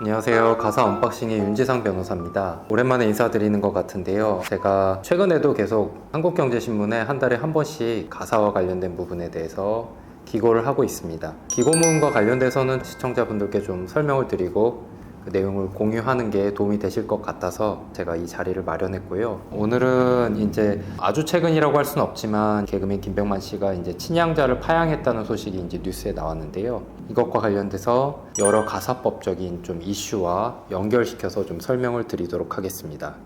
안녕하세요. 가사 언박싱의 윤지상 변호사입니다. 오랜만에 인사드리는 것 같은데요. 제가 최근에도 계속 한국경제신문에 한 달에 한 번씩 가사와 관련된 부분에 대해서 기고를 하고 있습니다. 기고문과 관련돼서는 시청자분들께 좀 설명을 드리고 그 내용을 공유하는 게 도움이 되실 것 같아서 제가 이 자리를 마련했고요. 오늘은 이제 아주 최근이라고 할 수는 없지만 개그맨 김병만 씨가 이제 친양자를 파양했다는 소식이 이제 뉴스에 나왔는데요. 이것과 관련돼서 여러 가사법적인 좀 이슈와 연결시켜서 좀 설명을 드리도록 하겠습니다.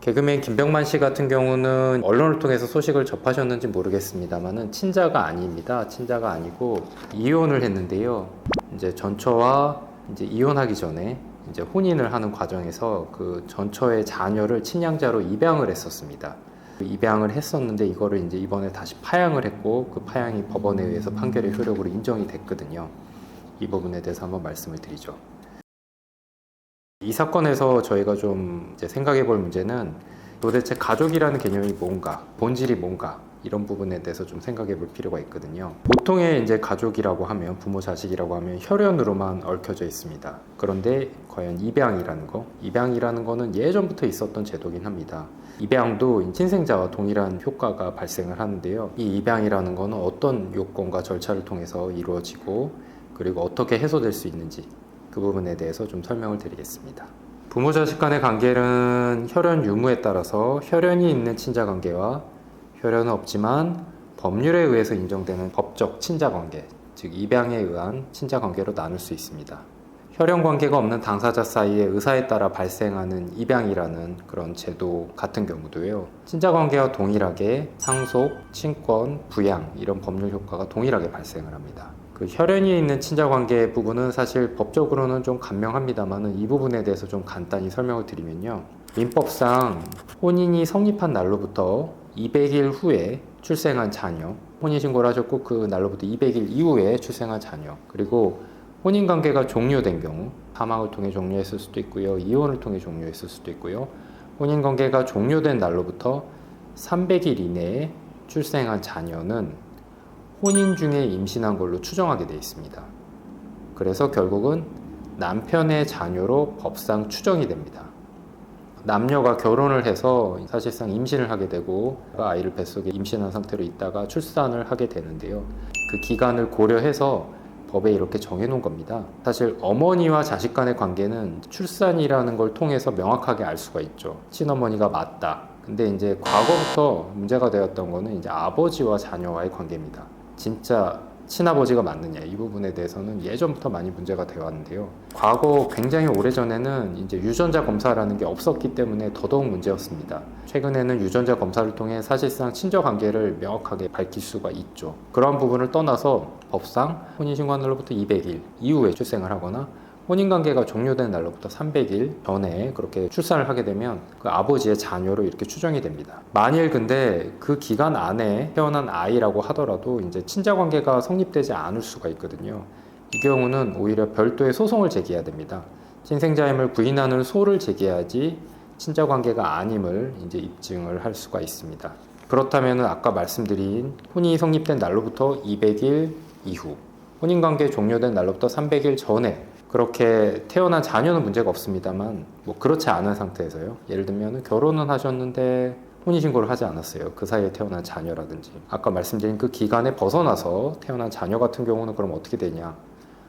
개그맨 김병만 씨 같은 경우는 언론을 통해서 소식을 접하셨는지 모르겠습니다만은 친자가 아닙니다. 친자가 아니고 이혼을 했는데요. 이제 전처와 이제 이혼하기 전에 이제 혼인을 하는 과정에서 그 전처의 자녀를 친양자로 입양을 했었습니다. 그 입양을 했었는데 이거를 이제 이번에 다시 파양을 했고 그 파양이 법원에 의해서 판결의 효력으로 인정이 됐거든요. 이 부분에 대해서 한번 말씀을 드리죠. 이 사건에서 저희가 좀 생각해 볼 문제는 도대체 가족이라는 개념이 뭔가, 본질이 뭔가, 이런 부분에 대해서 좀 생각해 볼 필요가 있거든요. 보통의 이제 가족이라고 하면, 부모 자식이라고 하면 혈연으로만 얽혀져 있습니다. 그런데 과연 입양이라는 거, 입양이라는 거는 예전부터 있었던 제도긴 합니다. 입양도 친생자와 동일한 효과가 발생을 하는데요. 이 입양이라는 거는 어떤 요건과 절차를 통해서 이루어지고, 그리고 어떻게 해소될 수 있는지, 그 부분에 대해서 좀 설명을 드리겠습니다. 부모 자식 간의 관계는 혈연 유무에 따라서 혈연이 있는 친자 관계와 혈연은 없지만 법률에 의해서 인정되는 법적 친자 관계, 즉 입양에 의한 친자 관계로 나눌 수 있습니다. 혈연 관계가 없는 당사자 사이의 의사에 따라 발생하는 입양이라는 그런 제도 같은 경우도요. 친자 관계와 동일하게 상속, 친권, 부양 이런 법률 효과가 동일하게 발생을 합니다. 그 혈연이 있는 친자 관계 부분은 사실 법적으로는 좀 간명합니다만은 이 부분에 대해서 좀 간단히 설명을 드리면요. 민법상 혼인이 성립한 날로부터 200일 후에 출생한 자녀, 혼인신고를 하셨고 그 날로부터 200일 이후에 출생한 자녀, 그리고 혼인관계가 종료된 경우, 사망을 통해 종료했을 수도 있고요, 이혼을 통해 종료했을 수도 있고요, 혼인관계가 종료된 날로부터 300일 이내에 출생한 자녀는 혼인 중에 임신한 걸로 추정하게 되어 있습니다. 그래서 결국은 남편의 자녀로 법상 추정이 됩니다. 남녀가 결혼을 해서 사실상 임신을 하게 되고 아이를 뱃속에 임신한 상태로 있다가 출산을 하게 되는데요. 그 기간을 고려해서 법에 이렇게 정해놓은 겁니다. 사실 어머니와 자식 간의 관계는 출산이라는 걸 통해서 명확하게 알 수가 있죠. 친어머니가 맞다. 근데 이제 과거부터 문제가 되었던 거는 이제 아버지와 자녀와의 관계입니다. 진짜 친아버지가 맞느냐 이 부분에 대해서는 예전부터 많이 문제가 되어 왔는데요. 과거 굉장히 오래전에는 이제 유전자 검사라는 게 없었기 때문에 더더욱 문제였습니다. 최근에는 유전자 검사를 통해 사실상 친저 관계를 명확하게 밝힐 수가 있죠. 그러한 부분을 떠나서 법상 혼인신고한 날로부터 200일 이후에 출생을 하거나 혼인관계가 종료된 날로부터 300일 전에 그렇게 출산을 하게 되면 그 아버지의 자녀로 이렇게 추정이 됩니다. 만일 근데 그 기간 안에 태어난 아이라고 하더라도 이제 친자관계가 성립되지 않을 수가 있거든요. 이 경우는 오히려 별도의 소송을 제기해야 됩니다. 친생자임을 부인하는 소를 제기해야지 친자관계가 아님을 이제 입증을 할 수가 있습니다. 그렇다면 아까 말씀드린 혼인이 성립된 날로부터 200일 이후 혼인관계 종료된 날로부터 300일 전에 그렇게 태어난 자녀는 문제가 없습니다만 뭐 그렇지 않은 상태에서요. 예를 들면 결혼은 하셨는데 혼인신고를 하지 않았어요. 그 사이에 태어난 자녀라든지 아까 말씀드린 그 기간에 벗어나서 태어난 자녀 같은 경우는 그럼 어떻게 되냐?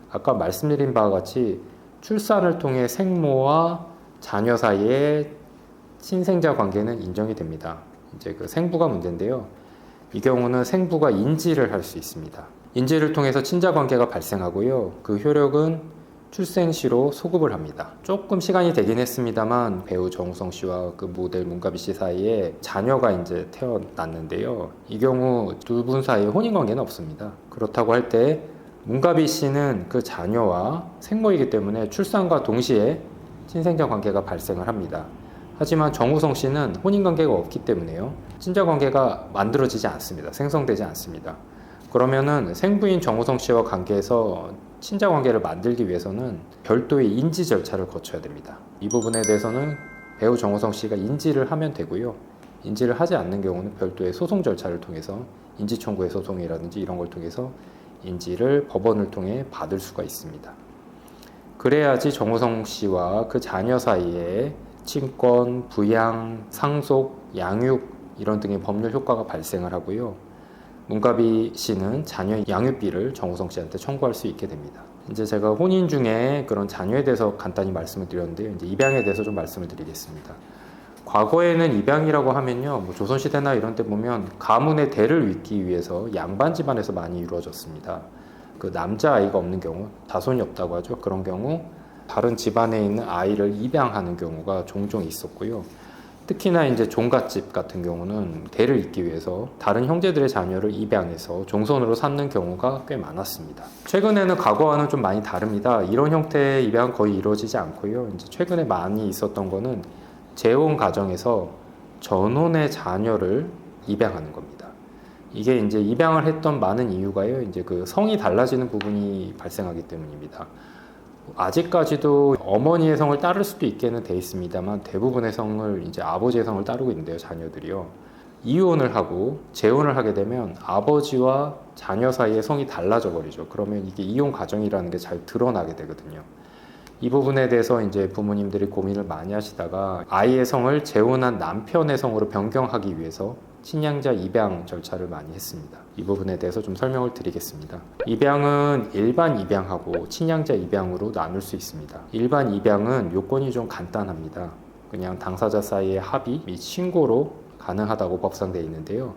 아까 말씀드린 바와 같이 출산을 통해 생모와 자녀 사이에 친생자 관계는 인정이 됩니다. 이제 그 생부가 문제인데요. 이 경우는 생부가 인지를 할 수 있습니다. 인지를 통해서 친자 관계가 발생하고요. 그 효력은 출생시로 소급을 합니다. 조금 시간이 되긴 했습니다만 배우 정우성 씨와 그 모델 문가비 씨 사이에 자녀가 이제 태어났는데요. 이 경우 두 분 사이에 혼인 관계는 없습니다. 그렇다고 할 때 문가비 씨는 그 자녀와 생모이기 때문에 출산과 동시에 친생자 관계가 발생을 합니다. 하지만 정우성 씨는 혼인 관계가 없기 때문에요. 친자 관계가 만들어지지 않습니다. 생성되지 않습니다. 그러면은 생부인 정우성 씨와 관계에서 친자 관계를 만들기 위해서는 별도의 인지 절차를 거쳐야 됩니다. 이 부분에 대해서는 배우 정우성 씨가 인지를 하면 되고요. 인지를 하지 않는 경우는 별도의 소송 절차를 통해서 인지 청구의 소송이라든지 이런 걸 통해서 인지를 법원을 통해 받을 수가 있습니다. 그래야지 정호성 씨와 그 자녀 사이에 친권, 부양, 상속, 양육 이런 등의 법률 효과가 발생을 하고요. 문가비 씨는 자녀 양육비를 정우성 씨한테 청구할 수 있게 됩니다. 이제 제가 혼인 중에 그런 자녀에 대해서 간단히 말씀을 드렸는데요. 이제 입양에 대해서 좀 말씀을 드리겠습니다. 과거에는 입양이라고 하면요, 뭐 조선시대나 이런 때 보면 가문의 대를 잇기 위해서 양반 집안에서 많이 이루어졌습니다. 그 남자 아이가 없는 경우, 자손이 없다고 하죠. 그런 경우 다른 집안에 있는 아이를 입양하는 경우가 종종 있었고요. 특히나 이제 종갓집 같은 경우는 대를 잇기 위해서 다른 형제들의 자녀를 입양해서 종손으로 삼는 경우가 꽤 많았습니다. 최근에는 과거와는 좀 많이 다릅니다. 이런 형태의 입양은 거의 이루어지지 않고요. 이제 최근에 많이 있었던 거는 재혼 가정에서 전혼의 자녀를 입양하는 겁니다. 이게 이제 입양을 했던 많은 이유가요. 이제 그 성이 달라지는 부분이 발생하기 때문입니다. 아직까지도 어머니의 성을 따를 수도 있게는 돼 있습니다만 대부분의 성을 이제 아버지의 성을 따르고 있는데요, 자녀들이요. 이혼을 하고 재혼을 하게 되면 아버지와 자녀 사이의 성이 달라져 버리죠. 그러면 이게 이혼 가정이라는 게 잘 드러나게 되거든요. 이 부분에 대해서 이제 부모님들이 고민을 많이 하시다가 아이의 성을 재혼한 남편의 성으로 변경하기 위해서 친양자 입양 절차를 많이 했습니다. 이 부분에 대해서 좀 설명을 드리겠습니다. 입양은 일반 입양하고 친양자 입양으로 나눌 수 있습니다. 일반 입양은 요건이 좀 간단합니다. 그냥 당사자 사이의 합의 및 신고로 가능하다고 법상 되어 있는데요.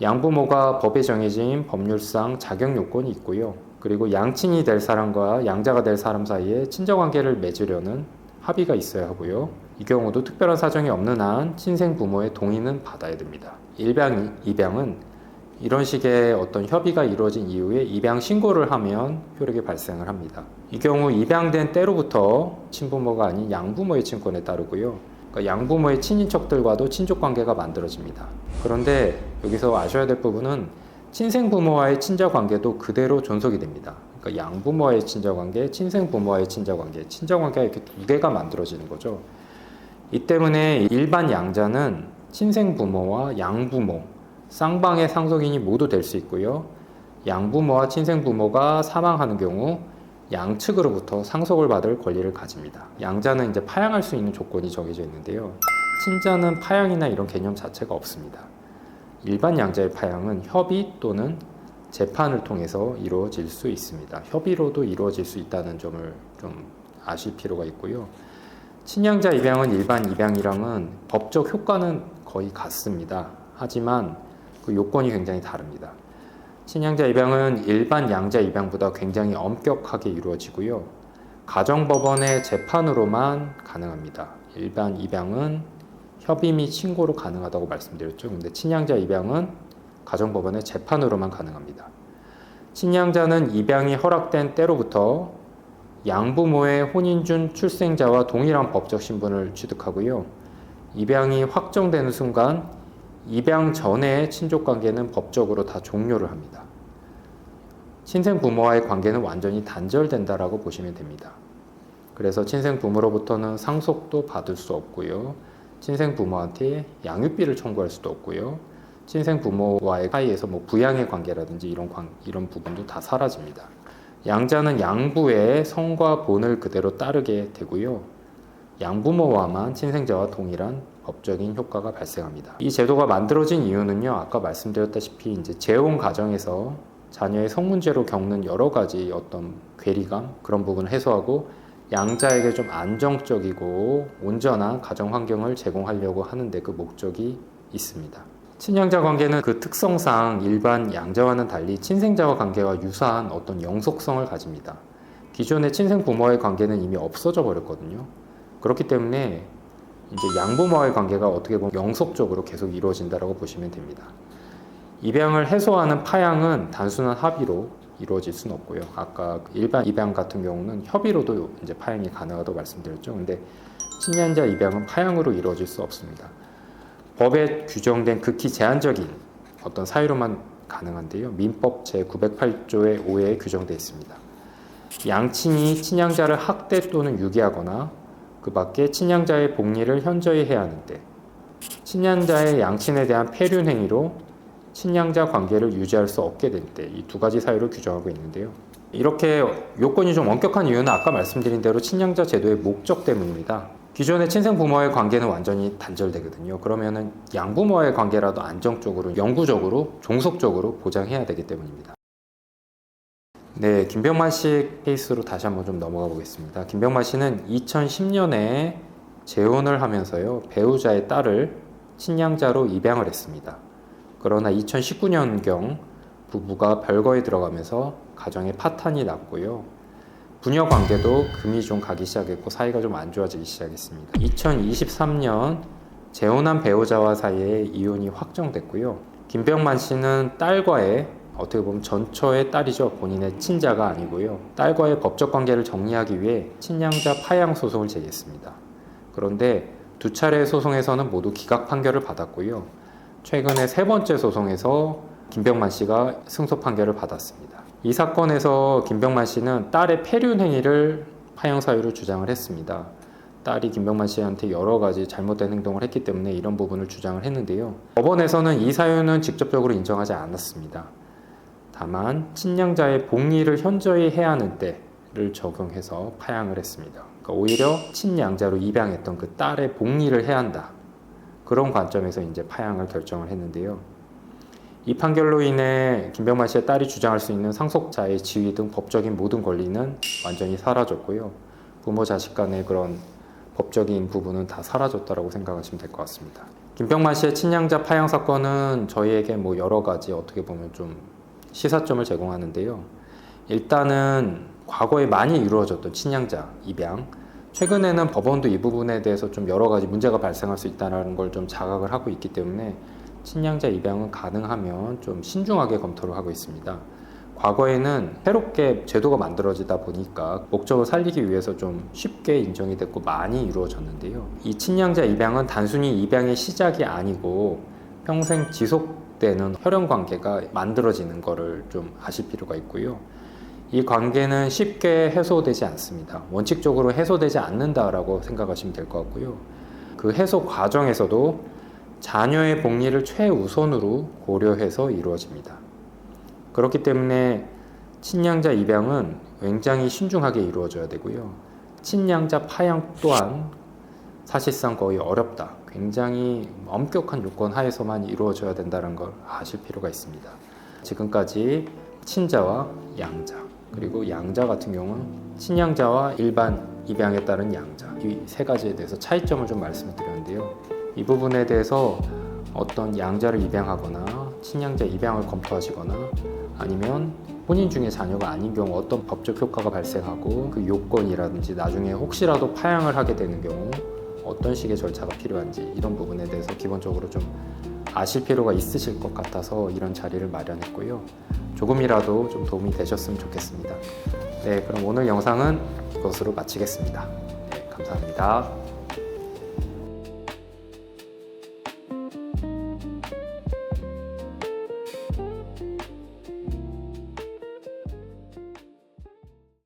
양부모가 법에 정해진 법률상 자격 요건이 있고요. 그리고 양친이 될 사람과 양자가 될 사람 사이에 친정 관계를 맺으려는 합의가 있어야 하고요. 이 경우도 특별한 사정이 없는 한 친생 부모의 동의는 받아야 됩니다. 일방 입양은 이런 식의 어떤 협의가 이루어진 이후에 입양 신고를 하면 효력이 발생을 합니다. 이 경우 입양된 때로부터 친부모가 아닌 양부모의 친권에 따르고요. 그러니까 양부모의 친인척들과도 친족 관계가 만들어집니다. 그런데 여기서 아셔야 될 부분은 친생 부모와의 친자 관계도 그대로 존속이 됩니다. 그러니까 양부모와의 친자 관계, 친생 부모와의 친자 관계, 친자 관계가 이렇게 두 개가 만들어지는 거죠. 이 때문에 일반 양자는 친생 부모와 양부모, 쌍방의 상속인이 모두 될 수 있고요. 양부모와 친생 부모가 사망하는 경우 양측으로부터 상속을 받을 권리를 가집니다. 양자는 이제 파양할 수 있는 조건이 정해져 있는데요. 친자는 파양이나 이런 개념 자체가 없습니다. 일반 양자의 파양은 협의 또는 재판을 통해서 이루어질 수 있습니다. 협의로도 이루어질 수 있다는 점을 좀 아실 필요가 있고요. 친양자 입양은 일반 입양이랑은 법적 효과는 거의 같습니다. 하지만 그 요건이 굉장히 다릅니다. 친양자 입양은 일반 양자 입양보다 굉장히 엄격하게 이루어지고요. 가정법원의 재판으로만 가능합니다. 일반 입양은 협의 및 신고로 가능하다고 말씀드렸죠. 근데 친양자 입양은 가정법원의 재판으로만 가능합니다. 친양자는 입양이 허락된 때로부터 양부모의 혼인준 출생자와 동일한 법적 신분을 취득하고요. 입양이 확정되는 순간 입양 전의 친족 관계는 법적으로 다 종료를 합니다. 친생 부모와의 관계는 완전히 단절된다라고 보시면 됩니다. 그래서 친생 부모로부터는 상속도 받을 수 없고요. 친생 부모한테 양육비를 청구할 수도 없고요. 친생 부모와의 사이에서 뭐 부양의 관계라든지 이런 관, 이런 부분도 다 사라집니다. 양자는 양부의 성과 본을 그대로 따르게 되고요. 양부모와만 친생자와 동일한 법적인 효과가 발생합니다. 이 제도가 만들어진 이유는요, 아까 말씀드렸다시피 이제 재혼 가정에서 자녀의 성 문제로 겪는 여러 가지 어떤 괴리감 그런 부분을 해소하고 양자에게 좀 안정적이고 온전한 가정 환경을 제공하려고 하는데 그 목적이 있습니다. 친양자 관계는 그 특성상 일반 양자와는 달리 친생자와 관계와 유사한 어떤 영속성을 가집니다. 기존의 친생 부모와의 관계는 이미 없어져 버렸거든요. 그렇기 때문에 이제 양부모와의 관계가 어떻게 보면 영속적으로 계속 이루어진다고 보시면 됩니다. 입양을 해소하는 파양은 단순한 합의로 이루어질 수는 없고요. 아까 그 일반 입양 같은 경우는 협의로도 이제 파양이 가능하다고 말씀드렸죠. 근데 친양자 입양은 파양으로 이루어질 수 없습니다. 법에 규정된 극히 제한적인 어떤 사유로만 가능한데요. 민법 제 908조의 5에 규정되어 있습니다. 양친이 친양자를 학대 또는 유기하거나 그 밖에 친양자의 복리를 현저히 해야 하는데 친양자의 양친에 대한 폐륜 행위로 친양자 관계를 유지할 수 없게 될 때 이 두 가지 사유를 규정하고 있는데요. 이렇게 요건이 좀 엄격한 이유는 아까 말씀드린 대로 친양자 제도의 목적 때문입니다. 기존의 친생 부모와의 관계는 완전히 단절되거든요. 그러면은 양부모와의 관계라도 안정적으로, 영구적으로, 종속적으로 보장해야 되기 때문입니다. 네, 김병만 씨 케이스로 다시 한번 좀 넘어가 보겠습니다. 김병만 씨는 2010년에 재혼을 하면서요, 배우자의 딸을 친양자로 입양을 했습니다. 그러나 2019년경 부부가 별거에 들어가면서 가정에 파탄이 났고요. 부녀 관계도 금이 좀 가기 시작했고 사이가 좀 안 좋아지기 시작했습니다. 2023년 재혼한 배우자와 사이에 이혼이 확정됐고요. 김병만 씨는 딸과의 어떻게 보면 전처의 딸이죠. 본인의 친자가 아니고요. 딸과의 법적 관계를 정리하기 위해 친양자 파양 소송을 제기했습니다. 그런데 두 차례 소송에서는 모두 기각 판결을 받았고요. 최근에 세 번째 소송에서 김병만 씨가 승소 판결을 받았습니다. 이 사건에서 김병만 씨는 딸의 폐륜 행위를 파형 사유로 주장을 했습니다. 딸이 김병만 씨한테 여러 가지 잘못된 행동을 했기 때문에 이런 부분을 주장을 했는데요. 법원에서는 이 사유는 직접적으로 인정하지 않았습니다. 다만 친양자의 복리를 현저히 해야 하는 때를 적용해서 파양을 했습니다. 그러니까 오히려 친양자로 입양했던 그 딸의 복리를 해야 한다. 그런 관점에서 이제 파양을 결정을 했는데요. 이 판결로 인해 김병만 씨의 딸이 주장할 수 있는 상속자의 지위 등 법적인 모든 권리는 완전히 사라졌고요. 부모 자식 간의 그런 법적인 부분은 다 사라졌다라고 생각하시면 될 것 같습니다. 김병만 씨의 친양자 파양 사건은 저희에게 뭐 여러 가지 어떻게 보면 좀 시사점을 제공하는데요. 일단은 과거에 많이 이루어졌던 친양자 입양, 최근에는 법원도 이 부분에 대해서 좀 여러 가지 문제가 발생할 수 있다는 걸 좀 자각을 하고 있기 때문에 친양자 입양은 가능하면 좀 신중하게 검토를 하고 있습니다. 과거에는 새롭게 제도가 만들어지다 보니까 목적을 살리기 위해서 좀 쉽게 인정이 됐고 많이 이루어졌는데요. 이 친양자 입양은 단순히 입양의 시작이 아니고 평생 지속되는 혈연 관계가 만들어지는 것을 좀 아실 필요가 있고요. 이 관계는 쉽게 해소되지 않습니다. 원칙적으로 해소되지 않는다라고 생각하시면 될 것 같고요. 그 해소 과정에서도 자녀의 복리를 최우선으로 고려해서 이루어집니다. 그렇기 때문에 친양자 입양은 굉장히 신중하게 이루어져야 되고요. 친양자 파양 또한 사실상 거의 어렵다. 굉장히 엄격한 요건 하에서만 이루어져야 된다는 걸 아실 필요가 있습니다. 지금까지 친자와 양자 그리고 양자 같은 경우는 친양자와 일반 입양에 따른 양자 이 세 가지에 대해서 차이점을 좀 말씀을 드렸는데요. 이 부분에 대해서 어떤 양자를 입양하거나 친양자 입양을 검토하시거나 아니면 본인 중에 자녀가 아닌 경우 어떤 법적 효과가 발생하고 그 요건이라든지 나중에 혹시라도 파양을 하게 되는 경우 어떤 식의 절차가 필요한지 이런 부분에 대해서 기본적으로 좀 아실 필요가 있으실 것 같아서 이런 자리를 마련했고요. 조금이라도 좀 도움이 되셨으면 좋겠습니다. 네, 그럼 오늘 영상은 이것으로 마치겠습니다. 네, 감사합니다.